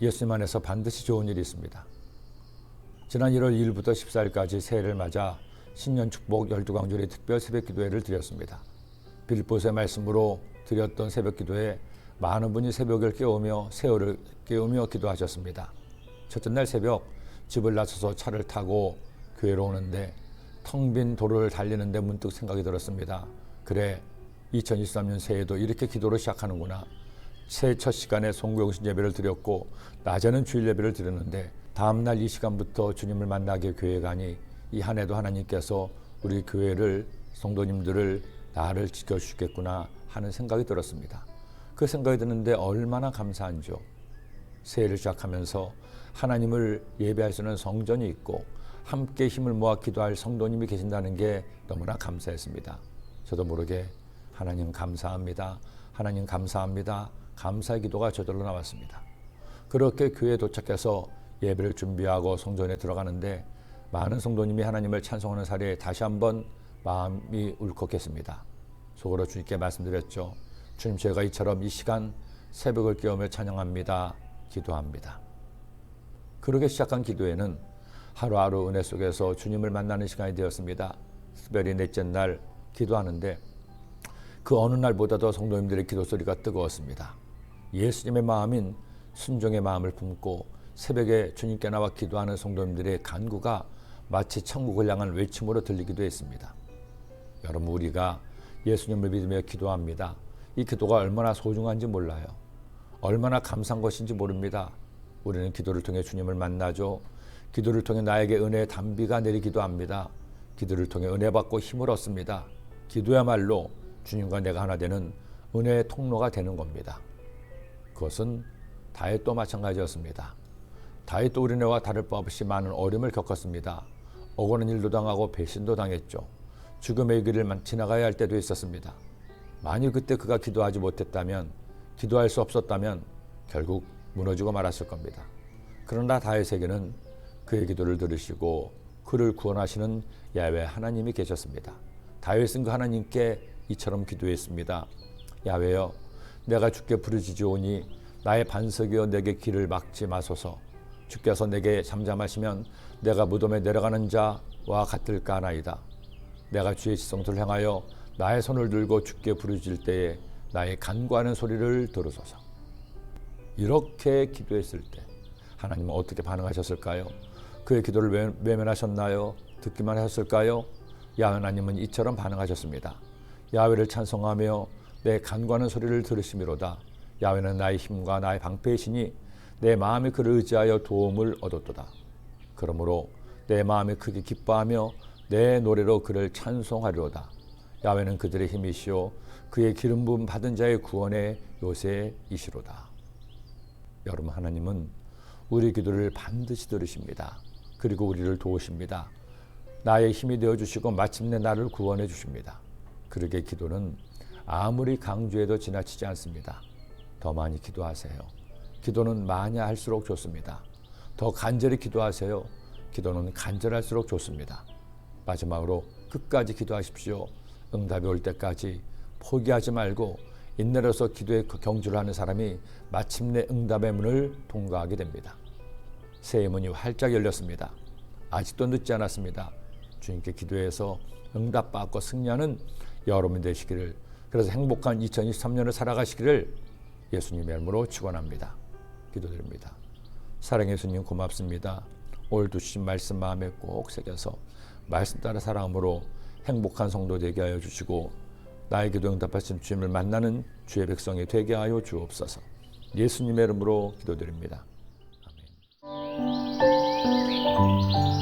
예수님 안에서 반드시 좋은 일이 있습니다. 지난 1월 2일부터 14일까지 새해를 맞아 신년 축복 12광절의 특별 새벽 기도회를 드렸습니다. 빌보스의 말씀으로 드렸던 새벽 기도에 많은 분이 새벽을 깨우며 세월을 깨우며 기도하셨습니다. 첫째 날 새벽 집을 나서서 차를 타고 교회로 오는데 텅 빈 도로를 달리는데 문득 생각이 들었습니다. 그래 2023년 새해도 이렇게 기도로 시작하는구나. 새해 첫 시간에 송구영신 예배를 드렸고 낮에는 주일 예배를 드렸는데 다음 날 이 시간부터 주님을 만나게 교회 가니 이 한 해도 하나님께서 우리 교회를 성도님들을 나를 지켜주시겠구나 하는 생각이 들었습니다. 그 생각이 드는데 얼마나 감사한지요. 새해를 시작하면서 하나님을 예배할 수 있는 성전이 있고 함께 힘을 모아 기도할 성도님이 계신다는 게 너무나 감사했습니다. 저도 모르게 하나님 감사합니다. 하나님 감사합니다. 감사의 기도가 저절로 나왔습니다. 그렇게 교회에 도착해서 예배를 준비하고 성전에 들어가는데 많은 성도님이 하나님을 찬송하는 사례에 다시 한번 마음이 울컥했습니다. 속으로 주님께 말씀드렸죠. 주님 제가 이처럼 이 시간 새벽을 깨우며 찬양합니다. 기도합니다. 그렇게 시작한 기도에는 하루하루 은혜 속에서 주님을 만나는 시간이 되었습니다. 특별히 넷째 날 기도하는데 그 어느 날보다도 성도님들의 기도 소리가 뜨거웠습니다. 예수님의 마음인 순종의 마음을 품고 새벽에 주님께 나와 기도하는 성도님들의 간구가 마치 천국을 향한 외침으로 들리기도 했습니다. 여러분 우리가 예수님을 믿으며 기도합니다. 이 기도가 얼마나 소중한지 몰라요. 얼마나 감사한 것인지 모릅니다. 우리는 기도를 통해 주님을 만나죠. 기도를 통해 나에게 은혜의 단비가 내리기도 합니다. 기도를 통해 은혜 받고 힘을 얻습니다. 기도야말로 주님과 내가 하나 되는 은혜의 통로가 되는 겁니다. 그것은 다윗도 마찬가지였습니다. 다윗도 우리네와 다를 바 없이 많은 어려움을 겪었습니다. 억울한 일도 당하고 배신도 당했죠. 죽음의 길을 지나가야 할 때도 있었습니다. 만일 그때 그가 기도하지 못했다면, 기도할 수 없었다면 결국 무너지고 말았을 겁니다. 그러나 다윗에게는 그의 기도를 들으시고 그를 구원하시는 야외 하나님이 계셨습니다. 다윗은 그 하나님께 이처럼 기도했습니다. 야외여, 내가 주께 부르짖으오니 나의 반석이여 내게 길을 막지 마소서. 주께서 내게 잠잠하시면 내가 무덤에 내려가는 자와 같을까 하나이다. 내가 주의 지성소를 향하여 나의 손을 들고 주께 부르짖을 때에 나의 간구하는 소리를 들으소서. 이렇게 기도했을 때 하나님은 어떻게 반응하셨을까요? 그의 기도를 외면하셨나요? 듣기만 하셨을까요? 야 하나님은 이처럼 반응하셨습니다. 야외를 찬송하며 내 간구하는 소리를 들으시미로다. 야외는 나의 힘과 나의 방패이시니 내 마음이 그를 의지하여 도움을 얻었도다. 그러므로 내 마음이 크게 기뻐하며 내 노래로 그를 찬송하리로다. 야외는 그들의 힘이시오 그의 기름 부음 받은 자의 구원의 요새이시로다. 여러분 하나님은 우리 기도를 반드시 들으십니다. 그리고 우리를 도우십니다. 나의 힘이 되어 주시고 마침내 나를 구원해 주십니다. 그러게 기도는 아무리 강조해도 지나치지 않습니다. 더 많이 기도하세요. 기도는 많이 할수록 좋습니다. 더 간절히 기도하세요. 기도는 간절할수록 좋습니다. 마지막으로 끝까지 기도하십시오. 응답이 올 때까지 포기하지 말고 인내로서 기도에 경주를 하는 사람이 마침내 응답의 문을 통과하게 됩니다. 새해 문이 활짝 열렸습니다. 아직도 늦지 않았습니다. 주님께 기도해서 응답받고 승리하는 여러분 되시기를 그래서 행복한 2023년을 살아가시기를 예수님의 이름으로 축원합니다. 기도드립니다. 사랑의 예수님 고맙습니다. 오늘 주신 말씀 마음에 꼭 새겨서 말씀 따라 살아감으로 행복한 성도 되게 하여 주시고 나의 기도 응답하신 주님을 만나는 주의 백성이 되게 하여 주옵소서. 예수님의 이름으로 기도드립니다. 아멘.